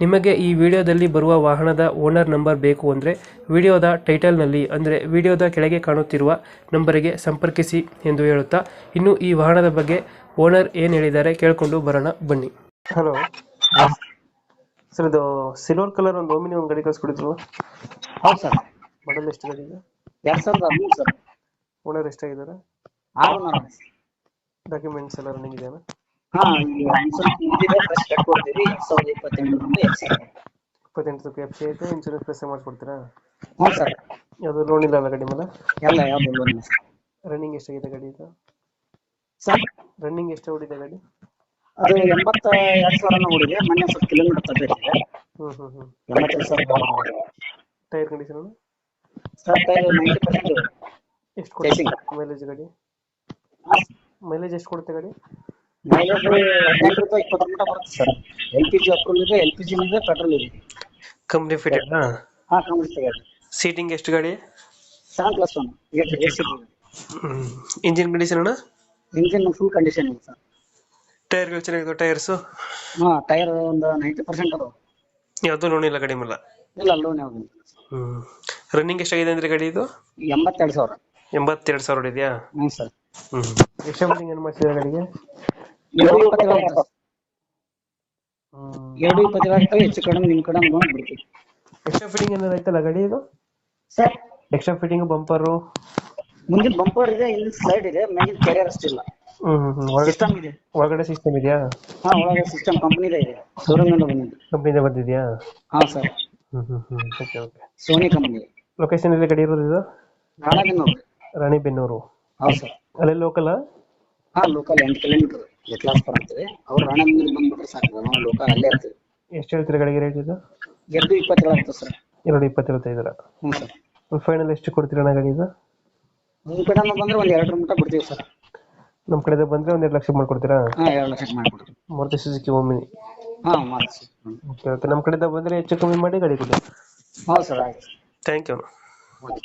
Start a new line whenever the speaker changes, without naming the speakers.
ನಿಮಗೆ ಈ ವಿಡಿಯೋದಲ್ಲಿ ಬರುವ ವಾಹನದ ಓನರ್ ನಂಬರ್ ಬೇಕು ಅಂದರೆ ವಿಡಿಯೋದ ಟೈಟಲ್ನಲ್ಲಿ ಅಂದರೆ ವಿಡಿಯೋದ ಕೆಳಗೆ ಕಾಣುತ್ತಿರುವ ನಂಬರಿಗೆ ಸಂಪರ್ಕಿಸಿ ಎಂದು ಹೇಳುತ್ತಾ ಇನ್ನು ಈ ವಾಹನದ ಬಗ್ಗೆ ಓನರ್ ಏನು ಹೇಳಿದ್ದಾರೆ ಕೇಳಿಕೊಂಡು ಬರೋಣ ಬನ್ನಿ. ಹಲೋ. ಸರ್ ಇದು ಸಿಲ್ವರ್ ಕಲರ್ ಒಂದು ಓಮಿನಿ ಒಂದು ಗಾಡಿ ಕಳಿಸ್ಕೊಡಿದ್ರು
ಹೌದು ಸರ್.
ಮಾಡಲ್ ಎಷ್ಟು ಗಾಡಿ ಇದೆ?
ಎರಡ್ ಸಾವಿರದ ಹದಿಮೂರು ಸರ್.
ಓನರ್ ಎಷ್ಟಾಗಿದ್ದಾರೆ?
ಆರು
ಡಾಕ್ಯುಮೆಂಟ್ಸ್ ಎಲ್ಲ ರನ್ನಿಂಗ್ ಇದೆಯಾ?
ಹಾ
ಇಪ್ಪತ್ತೆಂಟು ಎಫ್ ಐತೆ ಇನ್ಶೂರೆನ್ಸ್ ಪ್ರೆಸ್ ಮಾಡಿಕೊಡ್ತೀರಾ
ಹ್ಞೂ ಸರ್.
ಯಾವುದು ಲೋನ್ ಇಲ್ಲ ಅಲ್ಲ ಗಾಡಿ ಮೇಲೆ?
ಎಲ್ಲ ಯಾವ್ದು ಲೋನ್ ಇಲ್ಲ
ರನ್ನಿಂಗ್ ಎಷ್ಟಾಗಿದೆ ಗಾಡಿ ಇದು?
ಸರ್?
ರನ್ನಿಂಗ್ ಎಷ್ಟು ಹೊಡಿದೆ ಗಾಡಿ?
ಅದು ಎಂಬತ್ತ ಎರಡ್ ಸಾವಿರನ ಓಡಿದೆ ಮೊನ್ನೆ ಸ್ವಲ್ಪ ಕಿಲೋಮೀಟರ್
ಹ್ಮ್
ಎಂಬತ್ತೆರಡು ಸಾವಿರ
tyre condition
sir tyre ninety percent
ಎಷ್ಟು ಕೊಡುತ್ತೆ ಮೈಲೇಜ್ ಗಾಡಿ? ಮೈಲೇಜ್ ಎಷ್ಟು ಕೊಡುತ್ತೆ ಗಾಡಿ?
ಮೈಲೇಜ್ ಹದಿನೆಂಟು ರೂಪಾಯಿ ಇಪ್ಪತ್ತು ಮಟ್ಟ ಬರುತ್ತೆ sir. L P G approval ಇದೆ ಎಲ್ ಪಿ ಜಿ ಇದೆ ಪೆಟ್ರೋಲ್ ಇದೆ.
ಕಂಪ್ನಿ ಫಿಟೆಡ್
ಹಾ
ಸೀಟಿಂಗ್ ಎಷ್ಟು ಗಾಡಿ?
Seven plus one
engine condition ಅಣ್ಣ?
ಇಂಜಿನ್ ಫುಲ್ ಕಂಡೀಷನ್ ಇದೆ ಸರ್
ಟೈರ್ಗಳು ಚೆನ್ನಾಗಿದೆ ಟೈರ್ಸು
ಹಾ ಟೈರ್ ಒಂದು ನೈಂಟಿ ಪರ್ಸೆಂಟ್ ಅದಾವ.
ಯಾವುದೂ ಲೋನ್ ಇಲ್ಲ ಕಡಿಮೆ ಮೇಲೆ?
ಇಲ್ಲ ಲೋನ್ ಯಾವುದು
ರನ್ನಿಂಗ್ ಎಷ್ಟಾಗಿದೆ ಅಂದ್ರೆ ಗಾಡಿ ಇದು?
ಎಂಬತ್ತೆರಡು ಸಾವಿರ.
ಎಂಬತ್ತೆರಡು ಸಾವಿರ ಇದೆಯಾ
ಹ್ಞೂ ಸರ್
ಹ್ಞೂ ಎಷ್ಟು ಏನು ಮಾಡ್ತಿದ್ದಾರೆ ಗಾಡಿಗೆ?
ಎರಡು ಇಪ್ಪತ್ತೇಳು ಆಗ್ತವೆ ಹೆಚ್ಚು ಕಡಿಮೆ ನಿಮ್ಮ ಕಡೆ ನೋಡಿ ಬಿಡ್ತೀವಿ
ಎಕ್ಸ್ಟ್ರಾ ಫಿಟ್ಟಿಂಗ್ ಏನಾರ ಐತಲ್ಲ ಗಾಡಿ ಇದು?
ಸರ್
ಎಕ್ಸ್ಟ್ರಾ ಫಿಟ್ಟಿಂಗ್ ಬಂಪರು
ಮುಂದಿನ ಬಂಪರ್ ಇದೆ ಇಲ್ಲಿ ಸ್ಲೈಡ್ ಇದೆ ಮೇಲಿನ ಕೆರಿಯರ್ ಅಷ್ಟಿಲ್ಲ ಸಿಸ್ಟಮ್ ಇದೆ.
ಒಳಗಡೆ ಸಿಸ್ಟಮ್ ಇದೆಯಾ?
ಹಾ ಒಳಗಡೆ ಸಿಸ್ಟಮ್ ಕಂಪ್ನಿದೇ ಇದೆ ಶೋರೂಮ್ ಇಂದ ಬಂದಿದ್ದು.
ಕಂಪ್ನಿಯಿಂದ ಬಂದಿದೆಯಾ?
ಹಾ sir
okay okay
Sony company
location ಎಲ್ಲಿ ಗಾಡಿ ಇರೋದು ಇದು?
ರಾಣಿಬೆನ್ನೂರು.
ರಾಣಿಬೆನ್ನೂರು
ಹೌದು ಸರ್
ಅಲ್ಲೇ ಲೋಕಲ್
ಹಾ ಲೋಕಲ್ ಎಂಟು ಕಿಲೋಮೀಟರ್ ಎಕ್ಲಾಸ್ಪುರ ಅಂತೇಳಿ ಅವ್ರು ರಾಣಾಗಿನೂರು ಬಂದ್ಬಿಟ್ರೆ ಸಾಕು ನಾವು ಲೋಕಲ್ ಅಲ್ಲೇ ಇರ್ತೀವಿ.
ಎಷ್ಟು ಹೇಳ್ತೀರಾ ಗಾಡಿಗೆ ರೇಟ್ ಇದು?
ಎರಡು ಇಪ್ಪತ್ತೇಳು ಆಗ್ತದೆ ಸರ್.
ಎರಡು ಇಪ್ಪತ್ತಿರುತ್ತೈದರ
ಹ್ಞೂ ಸರ್.
ಫೈನಲ್ ಎಷ್ಟು ಕೊಡ್ತೀರಣ್ಣ ಗಾಡಿ ಇದು?
ನಿಮ್ಮ ಕಡೆ ಬಂದ್ರೆ ಒಂದು ಎರಡು ಮಟ್ಟ ಬಿಡ್ತೀವಿ ಸರ್.
ನಮ್ಮ ಕಡೆ ಬಂದ್ರೆ ಒಂದು ಎರಡು ಲಕ್ಷ ಮಾಡ್ಕೊಡ್ತೀರಾ?
ಹಾ ಎರಡು ಲಕ್ಷ ಮಾಡಿಕೊಡ್ತೀವಿ.
ಮೂರ್ತಿ ಸುಜುಕಿ ಒಮ್ಮಿನಿ
ಹಾ ಮಾಡಿಸಿ
ಓಕೆ ಓಕೆ ನಮ್ಮ ಕಡೆ ಬಂದ್ರೆ ಹೆಚ್ಚು ಕಮ್ಮಿ ಮಾಡಿ ಗಾಡಿ ಕೊಡಿ.
ಹೌದು ಸರ್ ಆಯ್ತು.
Thank you
okay.